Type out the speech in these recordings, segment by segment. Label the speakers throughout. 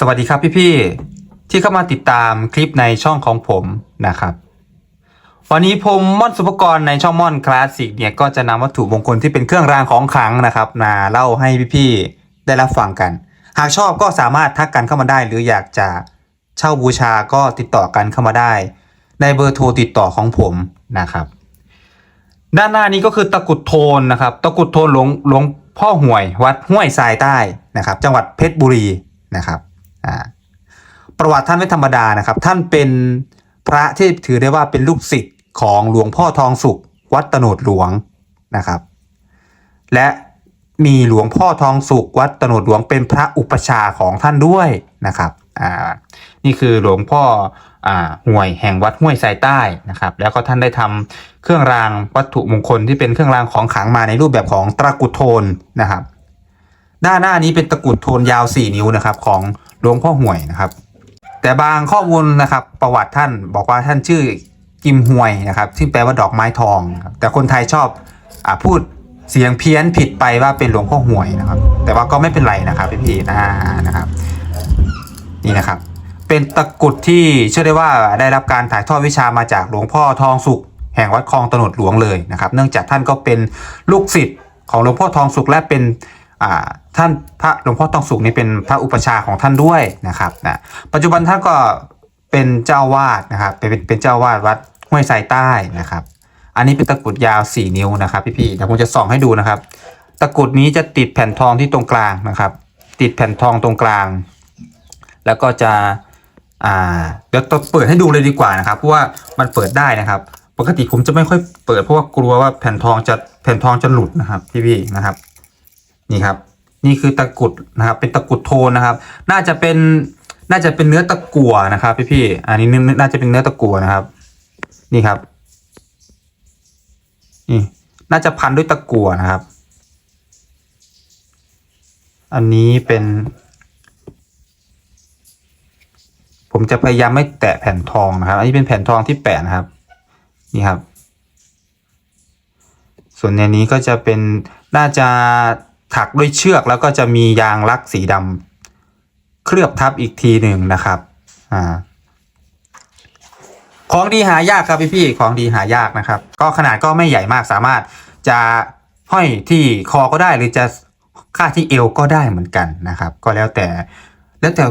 Speaker 1: สวัสดีครับพี่ๆที่เข้ามาติดตามคลิปในช่องของผมนะครับ วันนี้ผมม่อนสุภกรในช่องม่อนคลาสสิกเนี่ยก็จะนำวัตถุมงคลที่เป็นเครื่องรางของขลังนะครับมาเล่าให้พี่ๆได้รับฟังกัน หากชอบก็สามารถทักกันเข้ามาได้ หรืออยากจะเช่าบูชาก็ติดต่อกันเข้ามาได้ ในเบอร์โทรติดต่อของผมนะครับ ด้านหน้านี้ก็คือตะกุดโทนนะครับ ตะกุดโทนหลวงหลวงพ่อห่วย วัดห้วยทรายใต้นะครับ จังหวัดเพชรบุรีนะครับ ประวัติท่านไม่ธรรมดานะครับ ท่านเป็นพระที่ถือได้ว่าเป็นลูกศิษย์ของหลวงพ่อทองสุข วัดตโนดหลวงนะครับ และมีหลวงพ่อทองสุข วัดตโนดหลวงเป็นพระอุปชาของท่านด้วยนะครับอ่านี่คือหลวงพ่ออห่วยแห่งวัดห้วยทรายใต้นะครับ แล้วก็ท่านได้ทำเครื่องรางวัตถุมงคลที่เป็นเครื่องรางของขลังมาในรูปแบบของตะกุดโทนนะครับ ด้านหน้านี้เป็นตะกุดโทนยาว 4 นิ้วนะครับ ของ หลวงพ่อห่วยนะครับ แต่บางข้อมูลนะครับ ประวัติท่านบอกว่าท่านชื่อกิมห่วยนะครับซึ่แปลว่าดอกไม้ทองแต่คนไทยชอบอพูดเสียงเพี้ยนผิดไปว่าเป็นหลวงพ่อห่วยนะครับ แต่ว่าก็ไม่เป็นไรนะครับพี่ๆนะนะครับ นี่นะครับ เป็นตะกุดที่เชื่อได้ว่าได้รับการถ่ายทอดวิชามาจากหลวงพ่อทองสุข แห่งวัดคลองตโนดหลวงเลยนะครับ เนื่องจากท่านก็เป็นลูกศิษย์ของหลวงพ่อทองสุขและเป็น ท่านพระหลวงพ่อทองสุขนี่เป็นพระอุปชาของท่านด้วยนะครับนะปัจจุบันท่านก็เป็นเจ้าวาดนะครับเป็นเป็นเจ้าวาดวัดห้วยทรายใต้นะครับ อันนี้เป็นตะกรุดยาว 4 นิ้วนะครับพี่ๆเดี๋ยวผมจะส่องให้ดูนะครับ ตะกรุดนี้จะติดแผ่นทองที่ตรงกลางนะครับ ติดแผ่นทองตรงกลาง แล้วก็จะอ่าเดี๋ยวต้องเปิดให้ดูเลยดีกว่านะครับเพราะว่ามันเปิดได้นะครับ ปกติผมจะไม่ค่อยเปิดเพราะว่ากลัวว่าแผ่นทองจะแผ่นทองจะหลุดนะครับพี่ๆนะครับ นี่ครับ นี่คือตะกุดนะครับ เป็นตะกุดโทนนะครับ น่าจะเป็นน่าจะเป็นเนื้อตะกั่วนะครับ พี่ๆอันนี้น่าจะเป็นเนื้อตะกั่วนะครับ นี่ครับนี่น่าจะพันด้วยตะกั่วนะครับ อันนี้เป็น ผมจะพยายามไม่แตะแผ่นทองนะครับ อันนี้เป็นแผ่นทองที่แปะนะครับ นี่ครับ ส่วนในนี้ก็จะเป็นน่าจะ ถักด้วยเชือกแล้วก็จะมียางลักสีดำเคลือบทับอีกทีหนึ่งนะครับอ่าของดีหายากครับพี่พี่ๆของดีหายากนะครับ ก็ขนาดก็ไม่ใหญ่มากสามารถจะห้อยที่คอก็ได้หรือจะค่าดที่เอวก็ได้เหมือนกันนะครับ ก็แล้วแต่แล้วแต่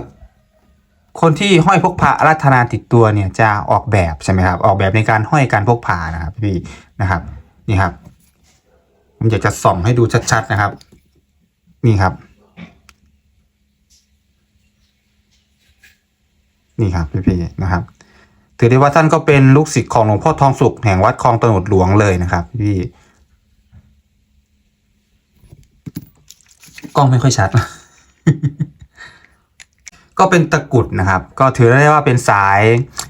Speaker 1: คนที่ห้อยพกพาอารัธนาติดตัวเนี่ยจะออกแบบใช่ไหมครับออกแบบในการห้อยการพกพานะครับพี่นะครับนี่ครับผมอยากจะส่องให้ดูชัดๆนะครับ นี่ครับ นี่ครับพี่ๆนะครับ ถือได้ว่าท่านก็เป็นลูกศิษย์ของหลวงพ่อทองสุขแห่งวัดคลองตโนดหลวงเลยนะครับ พี่กล้องไม่ค่อยชัด ก็เป็นตะกุดนะครับ ก็ถือได้ว่าเป็นสาย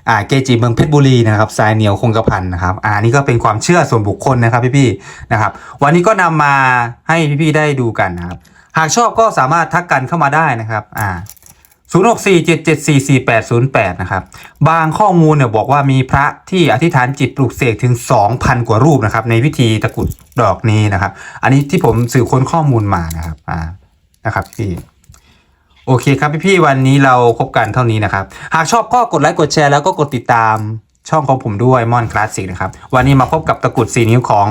Speaker 1: อ่าเกจิเมืองเพชรบุรีนะครับ สายเหนียวคงกระพันนะครับ อ่านี่ก็เป็นความเชื่อส่วนบุคคลนะครับพี่ๆนะครับ วันนี้ก็นำมาให้พี่ๆได้ดูกันนะครับ หากชอบก็สามารถทักกันเข้ามาได้นะครับอ่า0647744808 นะครับ บางข้อมูลเนี่ยบอกว่ามีพระที่อธิษฐานจิตปลุกเสกถึง 2,000 กว่ารูปนะครับ ในพิธีตะกุดดอกนี้นะครับ อันนี้ที่ผมสืบค้นข้อมูลมานะครับอ่านะครับพี่โอเคครับพี่ๆวันนี้เราพบกันเท่านี้นะครับ หากชอบก็กดไลค์กดแชร์แล้วก็กดติดตาม ช่องของผมด้วยมอนคลาสสิกนะครับ วันนี้มาพบกับตะกุดสีนิ้วของ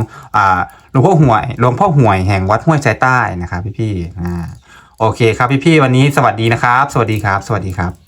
Speaker 1: หลวงพ่อห่วยหลวงพ่อห่วยแห่งวัดห้วยใจใต้นะครับพี่ๆอ่โอเคครับพี่ๆวันนี้สวัสดีนะครับ สวัสดีครับ สวัสดีครับ